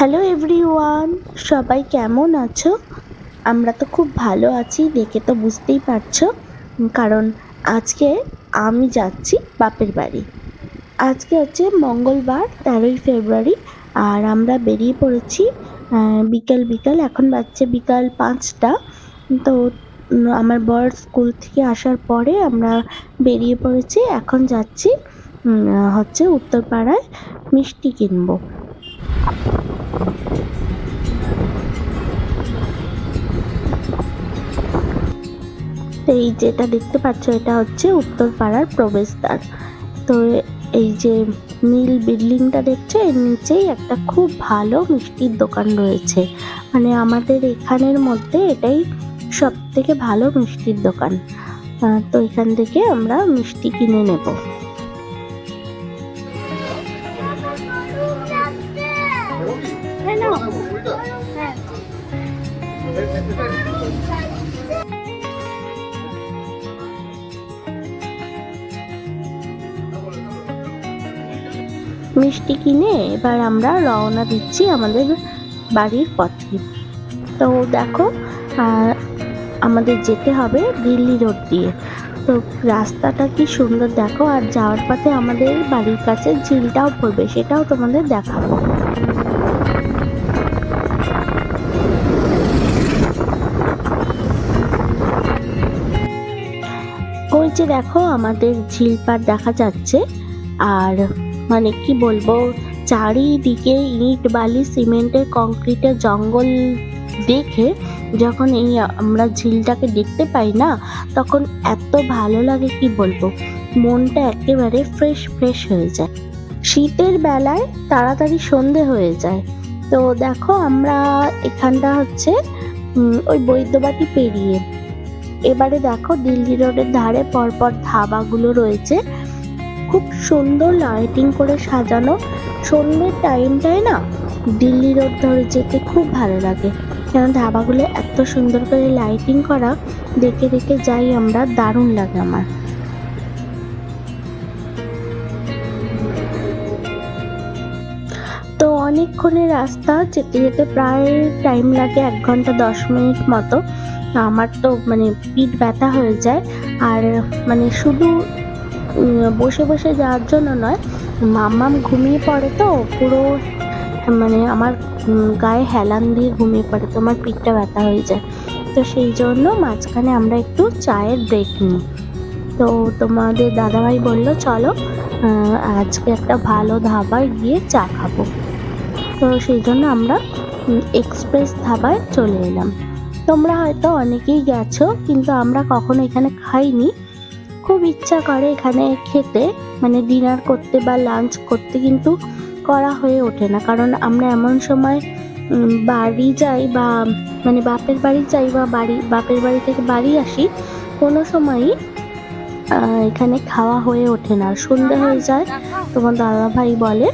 Hello everyone সবাই কেমন আছো? আমরা তো খুব ভালো আছি, দেখে তো বুঝতেই পারছ। কারণ আজকে আমি যাচ্ছি বাপের বাড়ি। আজকে হচ্ছে মঙ্গলবার, তেরোই ফেব্রুয়ারি, আর আমরা বেরিয়ে পড়েছি বিকাল বিকাল, এখন বাজছে বিকাল পাঁচটা। তো আমার বর স্কুল থেকে আসার পরে আমরা বেরিয়ে পড়েছি, এখন যাচ্ছি হচ্ছে উত্তরপাড়ায় মিষ্টি কিনবো। এই যেটা দেখতে পাচ্ছ, এটা হচ্ছে উত্তরপাড়ার প্রবেশদ্বার। তো এই যে নীল বিল্ডিংটা দেখছ, এর নিচেই একটা খুব ভালো মিষ্টির দোকান রয়েছে। মানে আমাদের এখানের মধ্যে এটাই সব থেকে ভালো মিষ্টির দোকান। তো এখান থেকে আমরা মিষ্টি কিনে নেব। মিষ্টি কিনে এবার আমরা রওনা দিচ্ছি আমাদের বাড়ির পথে। তো দেখো আমাদের যেতে হবে দিল্লি রোড দিয়ে। তো রাস্তাটা কি সুন্দর দেখো, আর যাওয়ার পথে আমাদের বাড়ির কাছে ঝিলটাও পড়বে, সেটাও তোমাদের দেখাবো। ওই যে দেখো, আমাদের ঝিলপাড় দেখা যাচ্ছে, আর মানে কি বলব, চারিদিকে ইট, বালি, সিমেন্টের কংক্রিটের জঙ্গল দেখে যখন এই আমরা ঝিলটাকে দেখতে পাই না, তখন এত ভালো লাগে কি বলব, মনটা একেবারে ফ্রেশ ফ্রেশ হয়ে যায়। শীতের বেলায় তাড়াতাড়ি সন্ধে হয়ে যায়। তো দেখো আমরা এখানটা হচ্ছে ওই বৈদ্যবাটি পেরিয়ে। এবারে দেখো দিল্লি রোডের ধারে পরপর ধাবাগুলো রয়েছে। খুব সুন্দর লাইটিং করে সাজানো। সন্ধ্যের টাইমটায় না দিল্লি রোড ধরে যেতে খুব ভালো লাগে। কেন ধাবাগুলো এত সুন্দর করে লাইটিং করা, দেখে দেখে যাই আমরা, দারুণ লাগে আমার। তো অনেকক্ষণের রাস্তা, যেতে যেতে প্রায় টাইম লাগে এক ঘণ্টা দশ মিনিট মতো। আমার তো মানে পিঠ ব্যথা হয়ে যায়। আর মানে শুধু বসে বসে যাওয়ার জন্য নয়। মাম্মাম ঘুমিয়ে পড়ে তো, পুরো মানে আমার গায়ে হেলান দিয়ে ঘুমিয়ে পড়ে, তো আমার পিঠটা ব্যথা হয়ে যায়। তো সেই জন্য মাঝখানে আমরা একটু চায়ের ব্রেক নিই। তো তোমাদের দাদাভাই বলল, চলো আজকে একটা ভালো ধাবায় গিয়ে চা খাব। তো সেই জন্য আমরা এক্সপ্রেস ধাবায় চলে এলাম। তোমরা হয়তো অনেকেই গেছো, কিন্তু আমরা কখনো এখানে খাইনি। খুব ইচ্ছা করে এখানে খেতে মানে ডিনার করতে বা লাঞ্চ করতে, কিন্তু করা হয়ে ওঠে না। কারণ আমরা এমন সময় বাড়ি যাই বা মানে বাপের বাড়ি যাই বা বাড়ি, বাপের বাড়ি থেকে বাড়ি আসি, কোনো সময়ই এখানে খাওয়া হয়ে ওঠে না। সন্ধে হয়ে যায়, তোমার দাদা ভাই বলে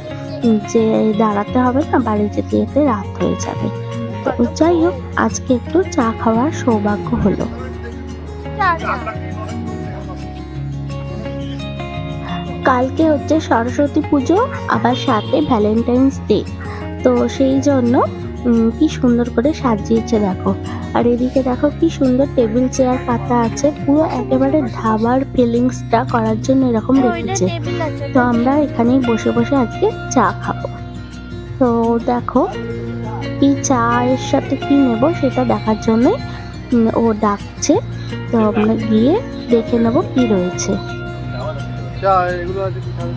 যে দাঁড়াতে হবে না, বাড়ি যেতে যেতে রাত হয়ে যাবে। তো যাই হোক, আজকে একটু চা খাওয়ার সৌভাগ্য হলো। কালকে হচ্ছে সরস্বতী পুজো আবার সাথে ভ্যালেন্টাইন্স ডে তো সেই জন্য কি সুন্দর করে সাজিয়েছে দেখো। আর এদিকে দেখো কি সুন্দর টেবিল চেয়ার পাতা আছে পুরো একেবারে ধাবার ফিলিংসটা করার জন্য এরকম রেখেছে। তো আমরা এখানেই বসে বসে আজকে চা খাব। তো দেখো কি চায়ের সাথে কি নেব সেটা দেখার জন্য ও ডাকছে। তো আমরা গিয়ে দেখে নেব কি রয়েছে। চা এগুলো আছে কি খাবে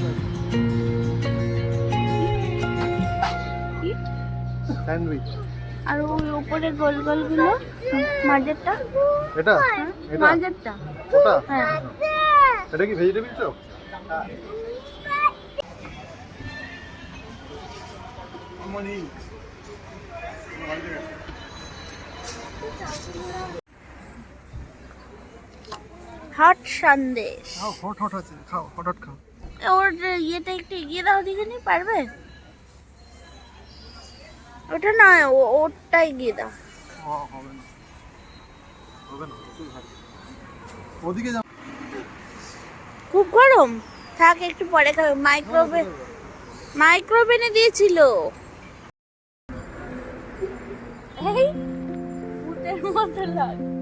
স্যান্ডউইচ। আর ওই উপরে গোল গোলগুলো মাঝেরটা এটা এটা? মাঝেরটা ওটা? হ্যাঁ। এটা কি ভেজিটেবিল চপ হট সন্দেশ খাও হট হট আছে খাও হট হট খাও ওর ইয়েটা একটু এগিয়ে দাও দিকে নি পারবে ওটা না ও- ওরটা এগিয়ে দাও হবে না হবে না ওদিকে যাও খুব গরম থাক একটু পরে খাবে মাইক্রোওভেন মাইক্রোওভেনে দিয়েছিল এই ভূতের মতো লাগছে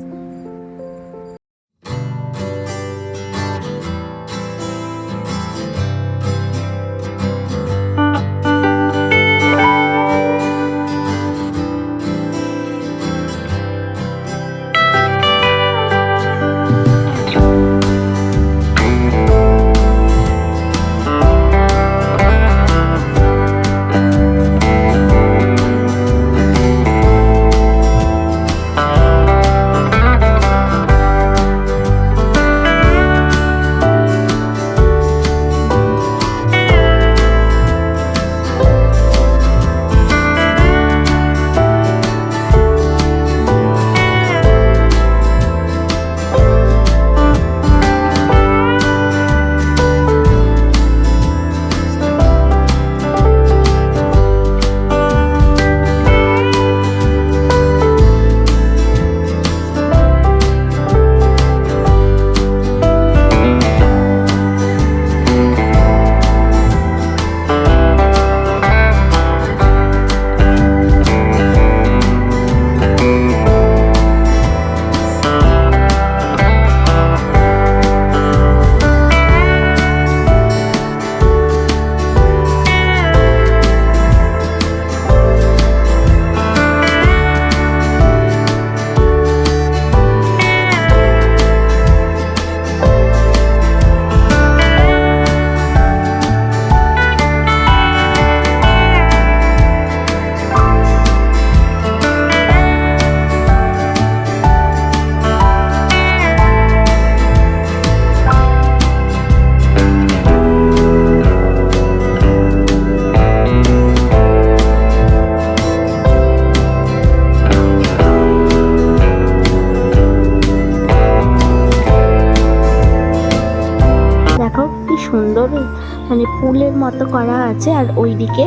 পুলের মতো করা আছে আর ওইদিকে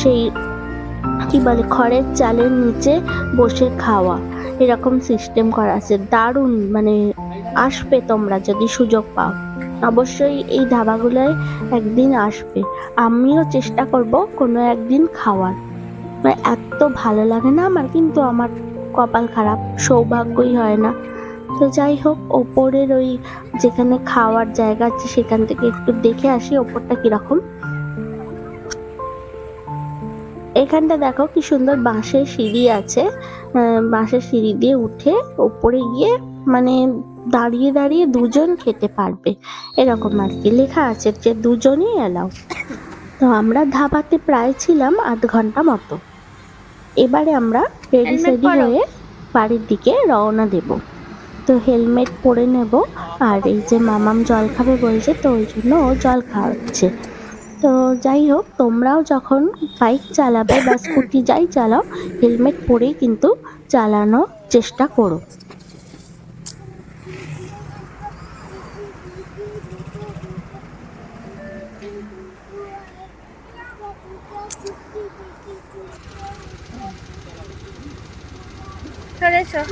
সেই কি বলে, খড়ের চালের নিচে বসে খাওয়া। এরকম সিস্টেম করা আছে। দারুণ মানে আসবে তোমরা যদি সুযোগ পাও। অবশ্যই এই ধাবাগুলোয় একদিন আসবে। আমিও চেষ্টা করব কোনো একদিন খাওয়ার। মানে এত ভালো লাগে না আমার, কিন্তু আমার কপাল খারাপ, সৌভাগ্যই হয় না। তো যাই হোক ওপরের ওই যেখানে খাওয়ার জায়গা আছে সেখান থেকে একটু দেখে আসি ওপরটা কীরকম। এখানটা দেখো কি সুন্দর বাঁশের সিঁড়ি আছে। বাঁশের সিঁড়ি দিয়ে উঠে ওপরে গিয়ে মানে দাঁড়িয়ে দাঁড়িয়ে দুজন খেতে পারবে। এরকম আর কি। লেখা আছে যে দুজনই এলাও। তো আমরা ধাবাতে প্রায় ছিলাম আধ ঘণ্টা মতো। এবারে আমরা রেডি সেডি হয়ে বাড়ির দিকে রওনা দেব। তো হেলমেট পরে নেব। আর এই যে মামাম জল খাবে বলছে, তো ওই জন্য ও জল খাওয়াচ্ছে। তো যাই হোক, তোমরাও যখন বাইক চালাবে বা স্কুটি যাই চালাও, হেলমেট পরেই কিন্তু চালানোর চেষ্টা করো। চলে এসো।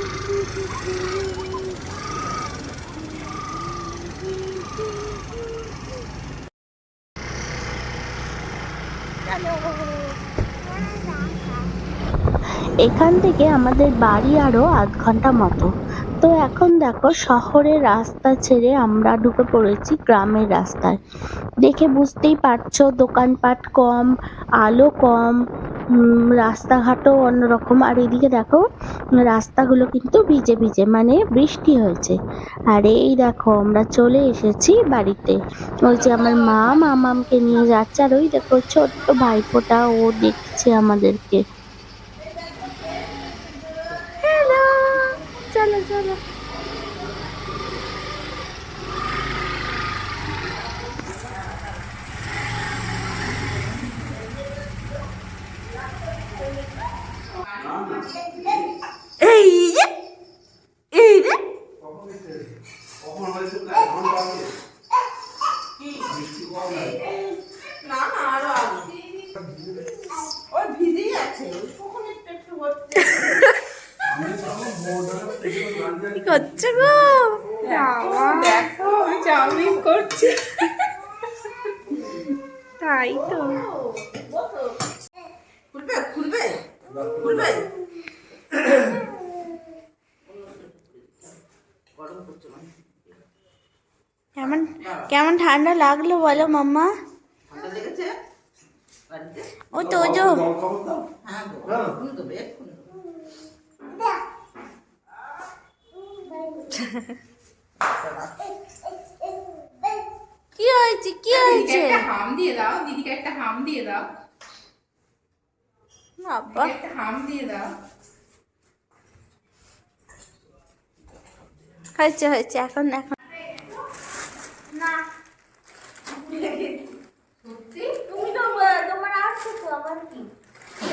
এখান থেকে আমাদের বাড়ি আরও আধ ঘণ্টা মতো। তো এখন দেখো শহরের রাস্তা ছেড়ে আমরা ঢুকে পড়েছি গ্রামের রাস্তায়। দেখে বুঝতেই পারছ দোকানপাট কম, আলো কম রাস্তাঘাটও অন্যরকম। আর এদিকে দেখো রাস্তাগুলো কিন্তু ভিজে ভিজে মানে বৃষ্টি হয়েছে। আর এই দেখো আমরা চলে এসেছি বাড়িতে। ওই যে আমার মা মামামকে নিয়ে যাচ্ছে, আর ওই দেখো ছোট্ট ভাইফোঁটা ও দেখছে আমাদেরকে। দেখো আমি চাউমিন করছি। তাই তো। খুলবে খুলবে খুলবে। কেমন কেমন ঠান্ডা লাগল বলো মাম্মা? ও তো ওজো হ্যাঁ কি হয়েছে? কি হয়েছে? একটা হাম দিয়ে দাও দিদিকে একটা হাম দিয়ে দাও। বাবা একটা হাম দিয়ে দাও। হয়েছে হয়েছে এখন এখন। সত্যি? তুমি তো তোমার আছে তো আবার কি? কি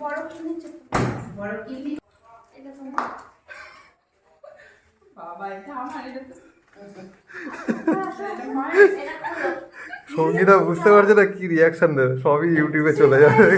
বড় কিনেছো বড় কিনলি এটা তোমার বাবা এটা আমার এটা তো সঙ্গীতা বুঝতে পারছে না কি রিয়াকশন দেবে সবই ইউটিউবে চলে যাবে।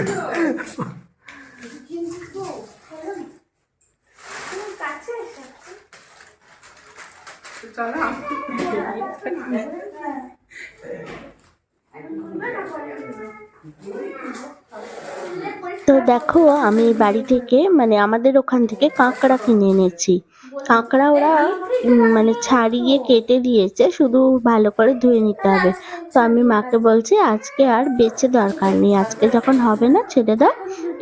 তো দেখো আমি বাড়ি থেকে মানে আমাদের ওখান থেকে কাঁকড়া কিনে এনেছি। কাঁকড়া ওরা মানে ছাড়িয়ে কেটে দিয়েছে শুধু ভালো করে ধুয়ে নিতে হবে। তো আমি মাকে বলছি আজকে আর বেচে দরকার নেই আজকে যখন হবে না ছেড়ে দাও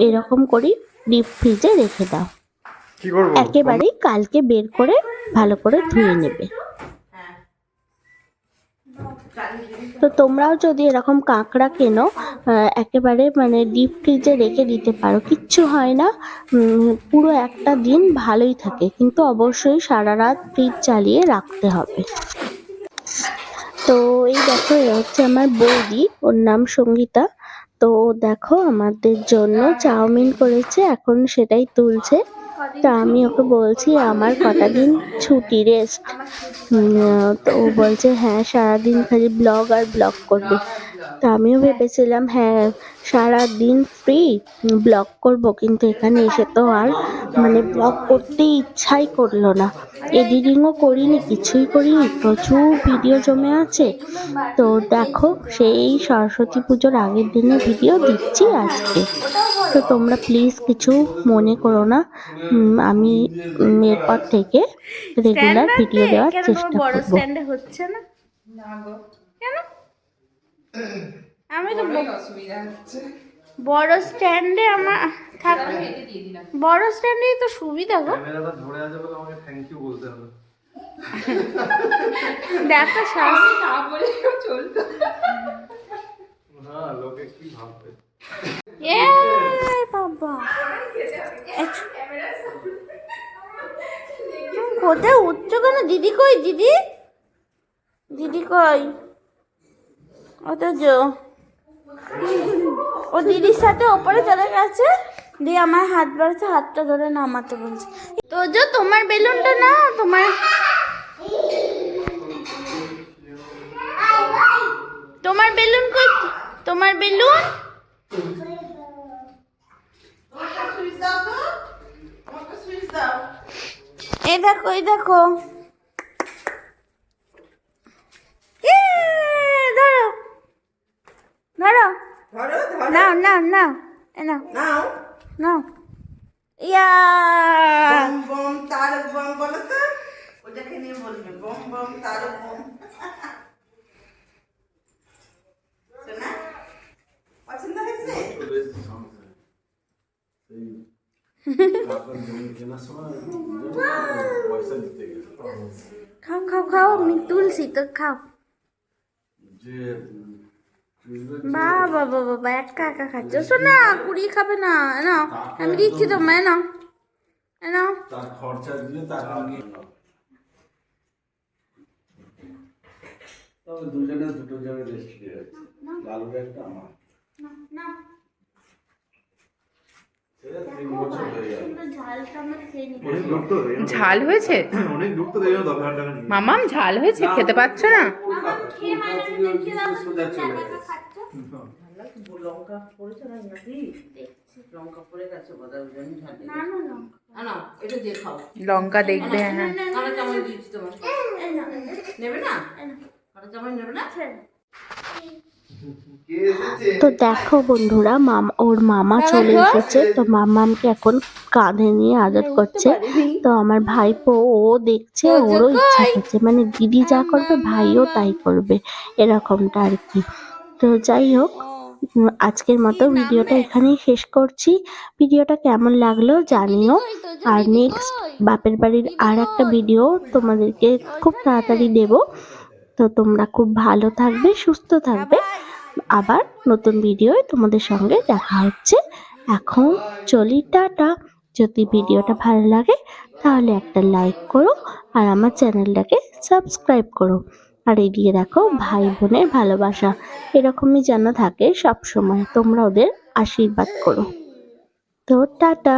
এরকম করেই ডিপ ফ্রিজে রেখে দাও। একেবারেই কালকে বের করে ভালো করে ধুয়ে নেবে। তো তোমরাও যদি এরকম কাঁকড়া কেনো একেবারে মানে ডিপ ফ্রিজে রেখে দিতে পারো। কিচ্ছু হয় না পুরো একটা দিন ভালোই থাকে, কিন্তু অবশ্যই সারা রাত ফ্রিজ চালিয়ে রাখতে হবে। তো এই দেখো, এ হচ্ছে আমার বৌদি, ওর নাম সঙ্গীতা। তো দেখো, আমাদের জন্য চাউমিন করেছে, এখন সেটাই তুলছে। তা আমি ওকে বলছি, আমার কটা দিন ছুটি রেস্ট তো ও বলছে হ্যাঁ সারাদিন খালি ব্লগ আর ব্লগ করবে। তা আমিও ভেবেছিলাম হ্যাঁ সারাদিন ফ্রি ব্লগ করব, কিন্তু এখানে এসে তো আর মানে ব্লগ করতে ইচ্ছাই করল না। এডিটিংও করিনি, কিছুই করিনি, প্রচুর ভিডিও জমে আছে। তো দেখো, সেই সরস্বতী পুজোর আগের দিনে ভিডিও দিচ্ছি আজকে। তো তোমরা প্লিজ কিছু মনে করো না। আমি এরপর থেকে রেগুলার ভিডিও দেওয়ার চেষ্টা স্ট্যান্ডে হচ্ছে না? না কেন? আমি তো বড় স্ট্যান্ডে আমার থাক বড় স্ট্যান্ডেই তো সুবিধা গো। ক্যামেরাটা ধরে আছে বলে আমাকে থ্যাংক ইউ বলতে হবে। দেখো শ্বাস না বলেও চলতো। হ্যাঁ লোকে কি ভাববে? এ বাবা। কোথায় উঠছো কেন? দিদি কই, দিদি? দিদি কই? অথচ ও দিদির সাথে ওপরে চলে গেছে। দিয়ে আমার হাত বাড়ছে হাতটা ধরে নামাতে বলছে। তো যে তোমার বেলুনটা না তোমার তোমার বেলুন কই তোমার বেলুন আমাকে সুইচ দাও তো আমাকে সুইচ দাও এই দেখো এই দেখো। এ, ধরো। ধরো। নাও নাও নাও। এ নাও। নাও। নাও। ইয়া। বম বম তারক বম বলো তো। ওটাকে নিয়ে বলবে। বম বম তারক বম শোনা পছন্দ হয়েছে খাও খাও খাও আমি তুলসি তো খাও। বাবা বাবা বাবা একা একা খাচ্ছ। শোনা কুড়ি খাবে না নাও আমি দিচ্ছি তোমায় এ নাও তার খরচা দিয়ে তার আগে তবে দুজনে দুটো জায়গায় রেস্ট্রি আছে লালুর একটা আমার বছর হয়ে যাবে ঝালটা আমরা খেয়ে নিই অনেক লোক তো দেখে- ঝাল হয়েছে মামাম ঝাল হয়েছে খেতে পাচ্ছ না লঙ্কা হয় দেখবে হ্যাঁ নেবে না নেবে না। তো দেখো বন্ধুরা মামা ওর মামা চলে এসেছে। তো মামামকে এখন কাঁধে নিয়ে আদর করছে। তো আমার ভাইপো ও দেখছে ওরও ইচ্ছা করছে। মানে দিদি যা করবে ভাইও তাই করবে। এরকমটা আর কি। তো যাই হোক আজকের মতো ভিডিওটা এখানেই শেষ করছি। ভিডিওটা কেমন লাগল জানিও। আর নেক্সট বাপের বাড়ির আর একটা ভিডিও তোমাদেরকে খুব তাড়াতাড়ি দেব। তো তোমরা খুব ভালো থাকবে সুস্থ থাকবে। আবার নতুন ভিডিওয় তোমাদের সঙ্গে দেখা হচ্ছে। এখন চলি, টাটা। যদি ভিডিওটা ভালো লাগে, তাহলে একটা লাইক করো আর আমার চ্যানেলটাকে সাবস্ক্রাইব করো। আর এদিকে দেখো ভাই বোনের ভালোবাসা এরকমই যেন থাকে সব সময় তোমরা ওদের আশীর্বাদ করো। তো টাটা।